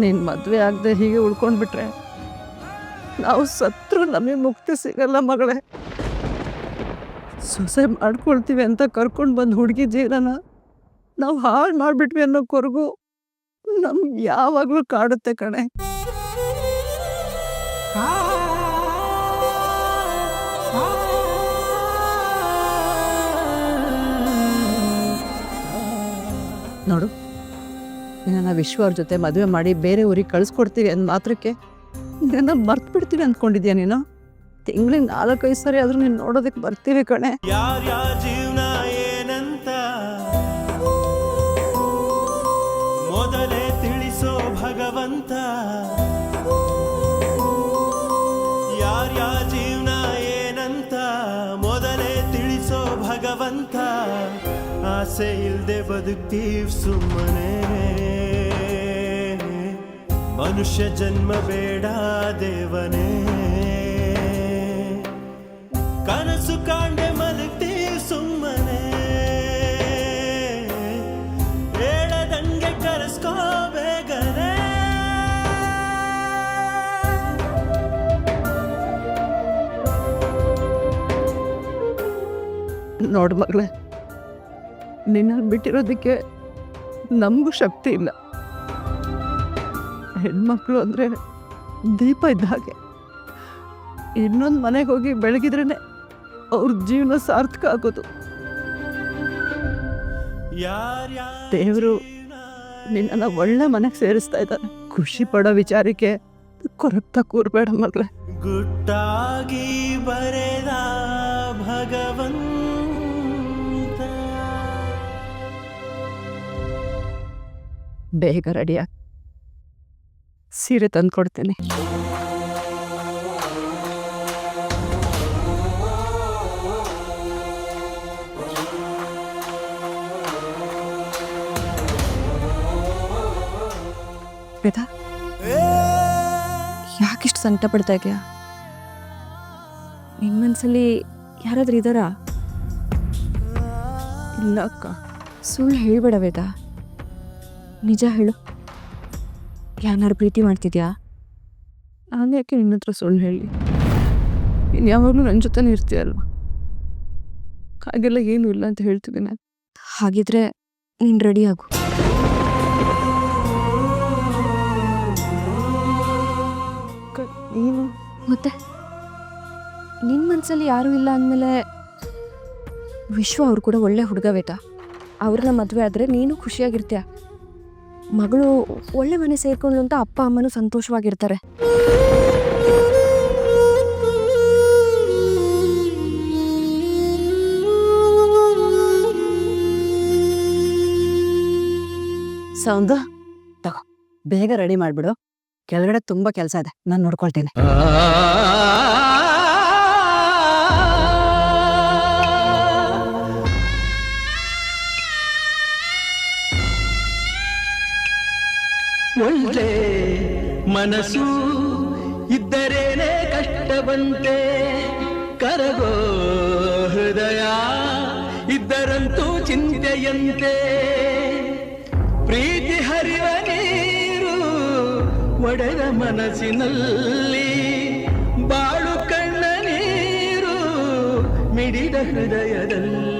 ನೀನು ಮದುವೆ ಆಗದೆ ಹೀಗೆ ಉಳ್ಕೊಂಡ್ಬಿಟ್ರೆ ನಾವು ಸತ್ರು ನಮಗೆ ಮುಕ್ತಿ ಸಿಗಲ್ಲ ಮಗಳೇ. ಸೊಸೆ ಮಾಡ್ಕೊಳ್ತೀವಿ ಅಂತ ಕರ್ಕೊಂಡು ಬಂದು ಹುಡುಗಿ ಜೀವನ ನಾವು ಹಾಳು ಮಾಡಿಬಿಟ್ವಿ ಅನ್ನೋ ಕೊರಗು ನಮ್ಗೆ ಯಾವಾಗಲೂ ಕಾಡುತ್ತೆ ಕಣೆ. ವಿಶ್ವ ಅವ್ರ ಜೊತೆ ಮದುವೆ ಮಾಡಿ ಬೇರೆ ಊರಿಗೆ ಕಳಿಸ್ಕೊಡ್ತೀವಿ ಅಂದ ಮಾತ್ರಕ್ಕೆ ನನ್ನ ಮರ್ತು ಬಿಡ್ತೀವಿ ಅಂದ್ಕೊಂಡಿದ್ಯಾ ನೀನು? ತಿಂಗಳಿಗೆ ನಾಲ್ಕೈದು ಸರಿ ಆದ್ರೂ ನೀನು ನೋಡೋದಕ್ಕೆ ಬರ್ತೀವಿ ಕಣೆ. ಜೀವನ ಏನಂತ ಮೊದಲೇ ತಿಳಿಸೋ ಭಗವಂತ. ಯಾರ್ಯಾರ ಜೀವನ ಏನಂತ ಮೊದಲೇ ತಿಳಿಸೋ ಭಗವಂತ. ಆಸೆ ಇಲ್ದೆ ಬದುಕ್ತೀವಿ ಸುಮ್ಮನೆ. ಮನುಷ್ಯ ಜನ್ಮ ಬೇಡ ದೇವನೇ. ಕನಸು ಕಾಂಡೆ ಮಲಗ್ತಿ ಸುಮ್ಮನೆ. ಹೇಳದಂಗೆ ಕರೆಸ್ಕೋ ಬೇಗನೆ. ನೋಡು ಮಗಳೇ ನಿನ್ನ ಬಿಟ್ಟಿರೋದಕ್ಕೆ ನಮಗೂ ಶಕ್ತಿ ಇಲ್ಲ. ಹೆಣ್ಮಕ್ಳು ಅಂದರೆ ದೀಪ ಇದ್ದ ಹಾಗೆ. ಇನ್ನೊಂದು ಮನೆಗೆ ಹೋಗಿ ಬೆಳಗಿದ್ರೇ ಅವ್ರ ಜೀವನ ಸಾರ್ಥಕ ಆಗೋದು. ದೇವರು ನಿನ್ನನ್ನು ಒಳ್ಳೆ ಮನೆಗೆ ಸೇರಿಸ್ತಾ ಇದ್ದಾನೆ ಖುಷಿ ಪಡೋ ವಿಚಾರಕ್ಕೆ ಕೊರಗ್ತಾ ಕೂರ್ಬೇಡ ಮಗಳೇ. ಗುಟ್ಟಾಗಿ ಬರೆದ ಭಗವಂತ. ಬೇಗ ರೆಡಿಯಾಗಿ ಸೀರೆ ತಂದ್ಕೊಡ್ತೀನಿ ವೇದಾ, ಯಾಕಿಷ್ಟು ಸಂಕಟ ಪಡ್ತಾ ಇದೆಯಾ ನಿಮ್ಮ ಮನಸ್ಸಲ್ಲಿ ಯಾರಾದ್ರೂ ಇದ್ದಾರಾ? ಇಲ್ಲ ಅಕ್ಕ ಸುಳ್ಳು ಹೇಳ್ಬೇಡ ವೇದ. ನಿಜ ಹೇಳು. ಯಾರನ್ನಾರು ಪ್ರೀತಿ ಮಾಡ್ತಿದ್ಯಾ? ನಾನು ಯಾಕೆ ನಿನ್ನ ಹತ್ರ ಸುಳ್ಳು ಹೇಳಿ? ನೀನು ಯಾವಾಗಲೂ ನನ್ನ ಜೊತೆನೇ ಇರ್ತೀಯಲ್ವ? ಹಾಗೆಲ್ಲ ಏನೂ ಇಲ್ಲ ಅಂತ ಹೇಳ್ತಿದ್ದೀನಿ. ನಾನು ಹಾಗಿದ್ರೆ ನೀನು ರೆಡಿ ಆಗು. ನೀನು? ಮತ್ತೆ? ನಿನ್ನ ಮನಸ್ಸಲ್ಲಿ ಯಾರೂ ಇಲ್ಲ ಅಂದಮೇಲೆ ವಿಶ್ವ ಅವ್ರು ಕೂಡ ಒಳ್ಳೆ ಹುಡುಗ ಬೇಟ ಅವ್ರನ್ನ ಮದುವೆ ಆದರೆ ನೀನು ಖುಷಿಯಾಗಿರ್ತೀಯ. ಮಗಳು ಒಳ್ಳೆ ಮನೆ ಸೇರ್ಕೊಂಡ್ಲು ಅಂತ ಅಪ್ಪ ಅಮ್ಮನೂ ಸಂತೋಷವಾಗಿರ್ತಾರೆ. ಸೌಂದ ತಗೋ ಬೇಗ ರೆಡಿ ಮಾಡಿಬಿಡು. ಕೆಳಗಡೆ ತುಂಬಾ ಕೆಲಸ ಇದೆ. ನಾನು ನೋಡ್ಕೊಳ್ತೀನಿ. ಒಳ್ಳೆ ಮನಸ್ಸು ಇದ್ದರೇನೆ ಕಷ್ಟವಂತೆ. ಕರಗೋ ಹೃದಯ ಇದ್ದರಂತೂ ಚಿಂತೆಯಂತೆ. ಪ್ರೀತಿ ಹರಿವ ನೀರು ಒಡೆದ ಮನಸ್ಸಿನಲ್ಲಿ. ಬಾಳು ಕಣ್ಣ ನೀರು ಮಿಡಿದ ಹೃದಯದಲ್ಲಿ.